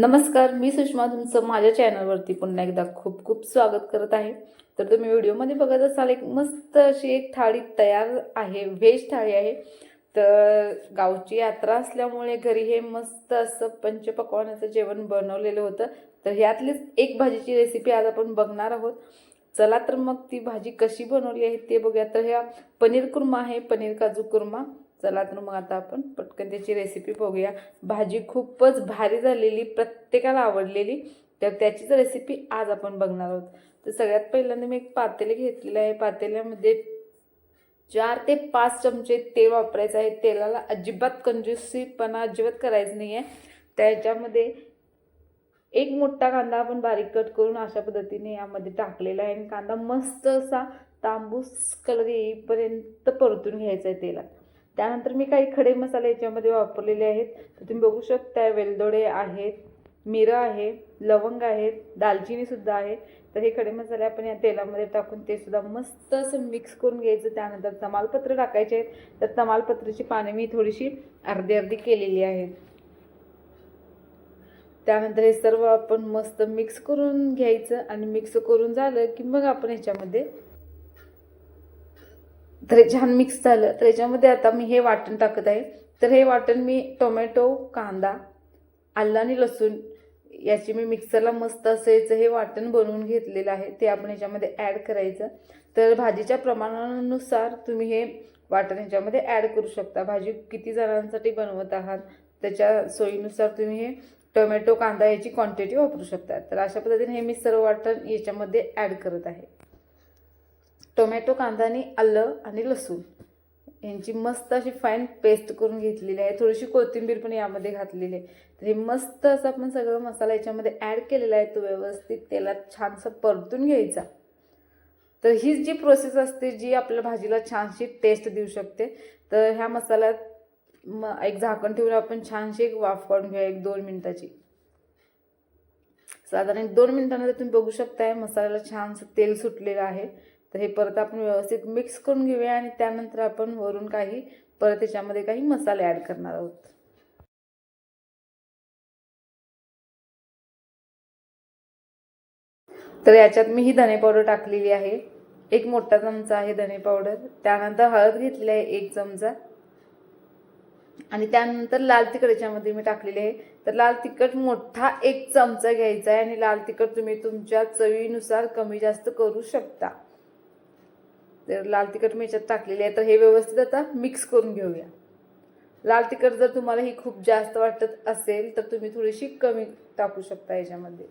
नमस्कार मी सुषमा तुमचं माझ्या चॅनलवरती पुन्हा एकदा खूप खूप स्वागत करत आहे. तर तुम्ही व्हिडिओमध्ये बघत असाल एक मस्त अशी एक थाळी तयार आहे व्हेज थाळी आहे. तर गावची यात्रा असल्यामुळे घरी हे मस्त असं पंचपकवानाचं जेवण बनवलेलं होतं. तर ह्यातलीच एक भाजीची रेसिपी आज आपण बघणार आहोत. चला तर मग ती भाजी कशी बनवली आहे ते बघूया. तर ह्या पनीर कुर्मा आहे पनीर काजू कुर्मा. चला तर मग आता आपण पटकन त्याची रेसिपी बघूया. भाजी खूपच भारी झालेली प्रत्येकाला आवडलेली. तर त्याचीच रेसिपी आज आपण बघणार आहोत. तर सगळ्यात पहिल्यांदा मी एक पातेले घेतलेलं आहे. पातेल्यामध्ये चार ते पाच चमचे तेल वापरायचं आहे. तेलाला अजिबात कंजूसीपणा अजिबात करायचं नाही आहे त्याच्यामध्ये एक मोठा कांदा आपण बारीक कट करून अशा पद्धतीने यामध्ये टाकलेला आहे. आणि कांदा मस्त असा तांबूस कलर येईपर्यंत परतून घ्यायचा आहे तेलात. त्यानंतर मी काही खडे मसाले याच्यामध्ये वापरलेले आहेत. तर तुम्ही बघू शकता वेलदोडे आहेत मिरं आहे लवंग आहेत दालचिनीसुद्धा आहे. तर हे खडे मसाले आपण या तेलामध्ये टाकून ते सुद्धा मस्त असं मिक्स करून घ्यायचं. त्यानंतर तमालपत्र टाकायचे आहेत. तर तमालपत्राची पाने मी थोडीशी अर्धी अर्धी केलेली आहेत. त्यानंतर हे सर्व आपण मस्त मिक्स करून घ्यायचं. आणि मिक्स करून झालं की मग आपण ह्याच्यामध्ये तर हे छान मिक्स झालं. तर याच्यामध्ये आता मी हे वाटण टाकत आहे. तर हे वाटण मी टोमॅटो कांदा आलं आणि लसूण याची मी मिक्सरला मस्त असायचं हे वाटण बनवून घेतलेलं आहे. ते आपण याच्यामध्ये ॲड करायचं. तर भाजीच्या प्रमाणानुसार तुम्ही हे वाटण ह्याच्यामध्ये ॲड करू शकता. भाजी किती जणांसाठी बनवत आहात त्याच्या सोयीनुसार तुम्ही हे टोमॅटो कांदा याची क्वांटिटी वापरू शकता. तर अशा पद्धतीने हे मी सर्व वाटण याच्यामध्ये ॲड करत आहे. टोमॅटो कांदा आणि आलं आणि लसूण. यांची मस्त अशी फाईन पेस्ट करून घेतलेली आहे. थोडीशी कोथिंबीर पण यामध्ये घातलेली आहे. तर हे मस्त असं आपण सगळं मसाला याच्यामध्ये ॲड केलेला आहे तो व्यवस्थित तेलात छानसं परतून घ्यायचा. तर हीच जी प्रोसेस असते जी आपल्या भाजीला छानशी टेस्ट देऊ शकते तर ह्या मसाल्यात म एक झाकण ठेवून आपण छानशी एक वाफ काढून घेऊया एक दोन मिनटाची. साधारण एक दोन मिनिटांमध्ये तुम्ही बघू शकताय मसाल्याला छानसं तेल सुटलेलं आहे. तर हे परत आपण व्यवस्थित मिक्स करून घेऊया आणि त्यानंतर आपण वरून काही परत त्याच्यामध्ये काही मसाले ॲड करणार आहोत. तर याच्यात मी ही धने पावडर टाकलेली आहे. एक मोठा चमचा आहे धने पावडर त्यानंतर हळद घेतली आहे एक चमचा. आणि त्यानंतर लाल तिखट याच्यामध्ये मी टाकलेले आहे. तर लाल तिखट मोठा एक चमचा घ्यायचा आहे आणि लाल तिखट तुम्ही तुमच्या चवीनुसार कमी जास्त करू शकता. तर लाल तिखट मी याच्यात टाकलेली आहे तर हे व्यवस्थित आता मिक्स करून घेऊया. लाल तिखट जर तुम्हाला ही खूप जास्त वाटत असेल तर तुम्ही थोडीशी कमी टाकू शकता याच्यामध्ये.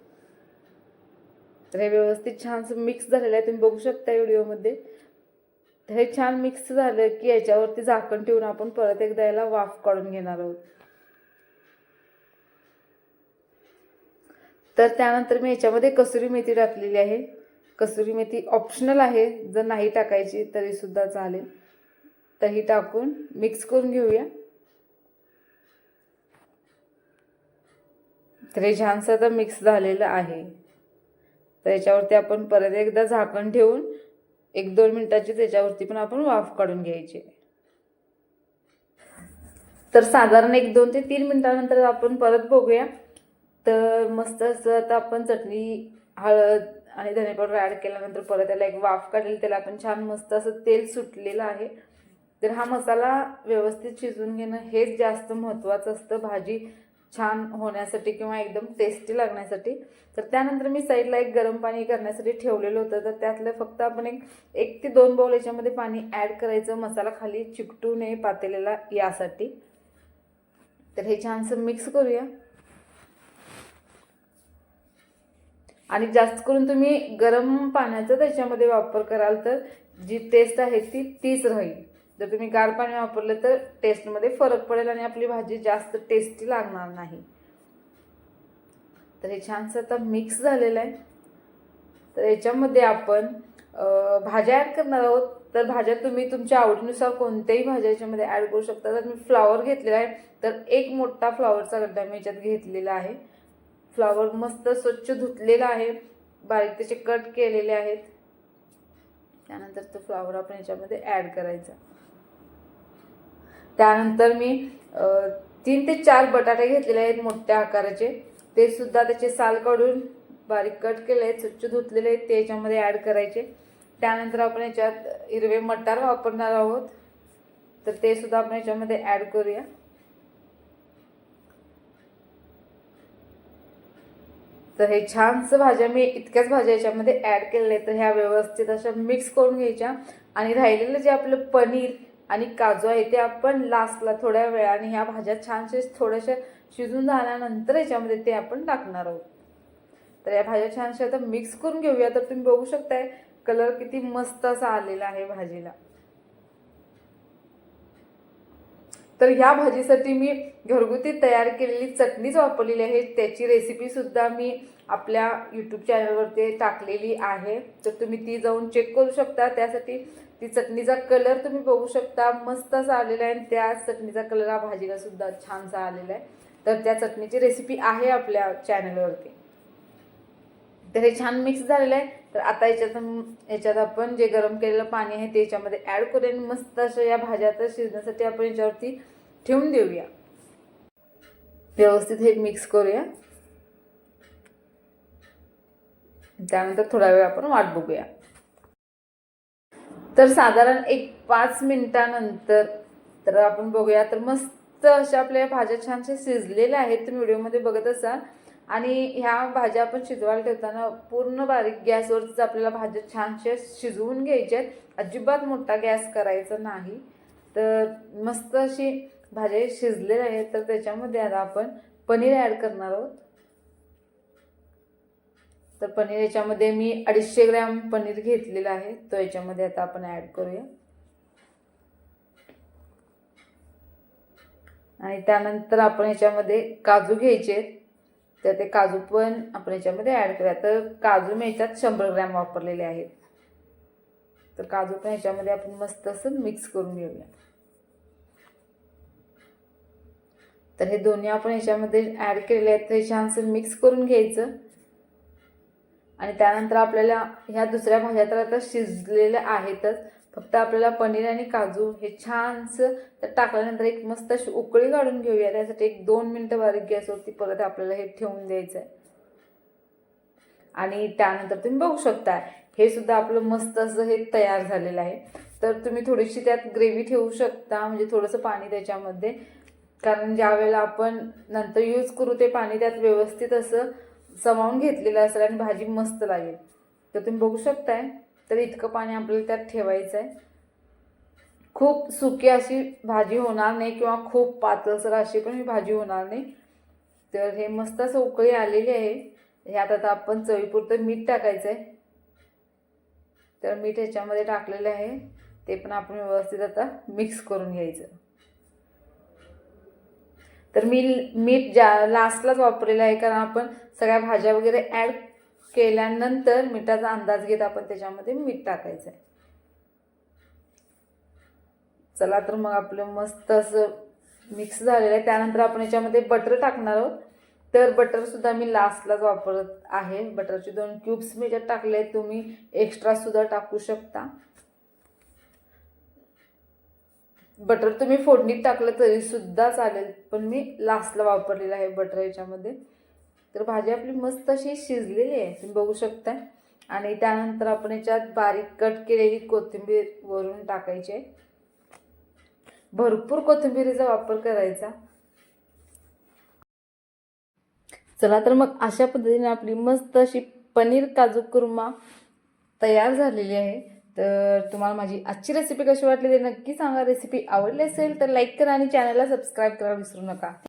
तर हे व्यवस्थित छानसं मिक्स झालेलं आहे तुम्ही बघू शकता व्हिडिओमध्ये. तर हे छान मिक्स झालं की याच्यावरती झाकण ठेवून आपण परत एकदा याला वाफ काढून घेणार आहोत. तर त्यानंतर मी याच्यामध्ये कसुरी मेथी टाकलेली आहे. कसुरी मेथी ऑप्शनल आहे. जर नाही टाकायची तरीसुद्धा चालेल. तर टाकून मिक्स करून घेऊया. तर हे छानसं आता मिक्स झालेलं आहे. तर याच्यावरती आपण परत एकदा झाकण ठेवून एक दोन मिनटाची त्याच्यावरती पण आपण वाफ काढून घ्यायची. तर साधारण एक दोन ते तीन मिनटानंतर आपण परत बघूया. तर मस्त असं आता आपण चटणी हळद आणि धने पावडर ॲड केल्यानंतर परत त्याला एक वाफ काढेल. त्याला आपण छान मस्त असं तेल सुटलेलं आहे. तर हा मसाला व्यवस्थित शिजवून घेणं हेच जास्त महत्त्वाचं असतं. भाजी छान होण्यासाठी किंवा एकदम टेस्टी लागण्यासाठी. तर त्यानंतर मी साईडला एक गरम पाणी करण्यासाठी ठेवलेलं होतं. तर त्यातलं फक्त आपण एक एक ते दोन बाउल याच्यामध्ये पाणी ॲड करायचं. मसाला खाली चिकटू नये पातेलेला यासाठी. तर हे छानसं मिक्स करूया. आणि जास्त करून तुम्ही गरम पाण्याचा त्याच्यामध्ये वापर कराल तर जी टेस्ट आहे ती तीच राहील. जर तुम्ही गार पाणी वापरलं तर टेस्टमध्ये फरक पडेल आणि आपली भाजी जास्त टेस्टी लागणार नाही. तर हे छानसं आता मिक्स झालेलं आहे. तर याच्यामध्ये आपण भाज्या ॲड करणार आहोत. तर भाज्या तुम्ही तुमच्या आवडीनुसार कोणत्याही भाज्या याच्यामध्ये ॲड करू शकता. तर मी फ्लावर घेतलेला आहे तर एक मोठा फ्लावरचा गड्डा मी याच्यात घेतलेला आहे. फ्लावर मस्त स्वच्छ धुतलेला आहे. बारीक त्याचे कट केलेले आहेत. त्यानंतर तो फ्लावर आपण याच्यामध्ये ॲड करायचा. त्यानंतर मी तीन ते चार बटाटे घेतलेले आहेत मोठ्या आकाराचे. ते सुद्धा त्याचे साल काढून बारीक कट केले आहेत स्वच्छ धुतलेले आहेत ते याच्यामध्ये ॲड करायचे. त्यानंतर आपण याच्यात हिरवे मटार वापरणार आहोत. तर ते सुद्धा आपण याच्यामध्ये ॲड करूया. तर हे छानसं भाज्या मी इतक्याच भाज्या याच्यामध्ये ॲड केलेल्या तर ह्या व्यवस्थित अशा मिक्स करून घ्यायच्या. आणि राहिलेलं जे आपलं पनीर आणि काजू आहे ते आपण लास्टला थोड्या वेळाने ह्या भाज्या छानशे थोड्याशा शिजून झाल्यानंतर याच्यामध्ये ते आपण टाकणार आहोत. तर या भाज्या छानशा आता मिक्स करून घेऊया. तर तुम्ही बघू शकताय कलर किती मस्त असा आलेला आहे भाजीला. तर ह्या भाजीसाठी मी घरगुती तयार केलेली चटणीच वापरलेली आहे. त्याची रेसिपीसुद्धा मी आपल्या यूट्यूब चॅनलवरती टाकलेली आहे. तर तुम्ही ती जाऊन चेक करू शकता. त्यासाठी ती चटणीचा कलर तुम्ही बघू शकता. मस्त असा आलेला आहे आणि त्या चटणीचा कलर हा भाजीला सुद्धा छानसा आलेला आहे. तर त्या चटणीची रेसिपी आहे आपल्या चॅनलवरती तर हे छान मिक्स झालेलं आहे. तर आता याच्यात याच्यात आपण जे गरम केलेलं पाणी आहे ते याच्यामध्ये ॲड करूया आणि मस्त असं या भाज्या तर शिजण्यासाठी आपण याच्यावरती ठेवून देऊया. व्यवस्थित हे मिक्स करूया. त्यानंतर थोडा वेळ आपण वाट बघूया. तर साधारण एक पाच मिनिटानंतर तर आपण बघूया. तर मस्त अशा आपल्या भाज्या छानशा शिजलेल्या आहेत. तुम्ही व्हिडिओमध्ये बघत असाल. आणि ह्या भाज्या आपण शिजवायला ठेवताना पूर्ण बारीक गॅसवरतीच आपल्याला भाज्या छानशा शिजवून घ्यायच्या आहेत. अजिबात मोठा गॅस करायचा नाही. तर मस्त अशी भाज्या शिजलेल्या आहेत. तर त्याच्यामध्ये आता आपण पनीर ॲड करणार आहोत. तर पनीर याच्यामध्ये मी अडीचशे ग्रॅम पनीर घेतलेलं आहे. तो याच्यामध्ये आता आपण ॲड करूया. आणि त्यानंतर आपण याच्यामध्ये काजू घ्यायचे आहेत. तर ते काजू पण आपण याच्यामध्ये ॲड करूया. तर काजू मी याच्यात शंभर ग्रॅम वापरलेले आहेत. तर काजू पण याच्यामध्ये आपण मस्त असं मिक्स करून घेऊया. तर हे दोन्ही आपण याच्यामध्ये ॲड केलेले आहेत ते छानसं मिक्स करून घ्यायचं. आणि त्यानंतर आपल्याला ह्या दुसऱ्या भाज्या तर आता शिजलेल्या आहेतच. फक्त आपल्याला पनीर आणि काजू हे छानसं तर टाकल्यानंतर एक मस्त अशी उकळी काढून घेऊया. त्यासाठी एक दोन मिनटं बारीक गॅसवरती परत आपल्याला हे ठेवून द्यायचं आहे आणि त्यानंतर तुम्ही बघू शकता हे सुद्धा आपलं मस्त असं हे तयार झालेलं आहे. तर तुम्ही थोडीशी त्यात ग्रेव्ही ठेवू शकता म्हणजे थोडंसं पाणी त्याच्यामध्ये. कारण ज्या वेळेला आपण नंतर यूज करू ते पाणी त्यात व्यवस्थित असं समावून घेतलेलं असेल आणि भाजी मस्त लागेल. तर तुम्ही बघू शकताय. तर इतकं पाणी आपल्याला त्यात ठेवायचं आहे खूप सुकी अशी भाजी होणार नाही किंवा खूप पातळसर अशी पण ही भाजी होणार नाही. तर हे मस्त असं उकळी आलेली आहे. ह्यात आता आपण चवीपुरतं मीठ टाकायचं आहे तर मीठ ह्याच्यामध्ये टाकलेलं आहे. ते पण आपण व्यवस्थित आता मिक्स करून घ्यायचं. तर मी मीठ ज्या लास्टलाच वापरलेलं आहे कारण आपण सगळ्या भाज्या वगैरे ॲड केल्यानंतर मिठाचा अंदाज घेत आपण त्याच्यामध्ये मीठ टाकायचं आहे चला तर मग आपलं मस्त असं मिक्स झालेलं आहे. त्यानंतर आपण याच्यामध्ये बटर टाकणार आहोत. तर बटरसुद्धा मी लास्टलाच वापरत आहे. बटरचे दोन क्यूब्स मी ज्यात टाकले आहेत तुम्ही एक्स्ट्रासुद्धा टाकू शकता. बटर तुम्ही फोडणीत टाकलं तरीसुद्धा चालेल पण मी लास्टला वापरलेलं आहे बटर याच्यामध्ये. तर भाजी आपली मस्त अशी शिजलेली आहे तुम्ही बघू शकता. आणि त्यानंतर आपण याच्यात बारीक कट केलेली कोथिंबीर वरून टाकायची आहे. भरपूर कोथिंबीरीचा वापर करायचा. चला तर मग अशा पद्धतीने आपली मस्त अशी पनीर काजू कुर्मा तयार झालेली आहे. तर तुम्हाला माझी आजची रेसिपी कशी वाटली ते नक्की सांगा. रेसिपी आवडली असेल तर लाईक करा आणि चॅनलला सबस्क्राईब करायला विसरू नका.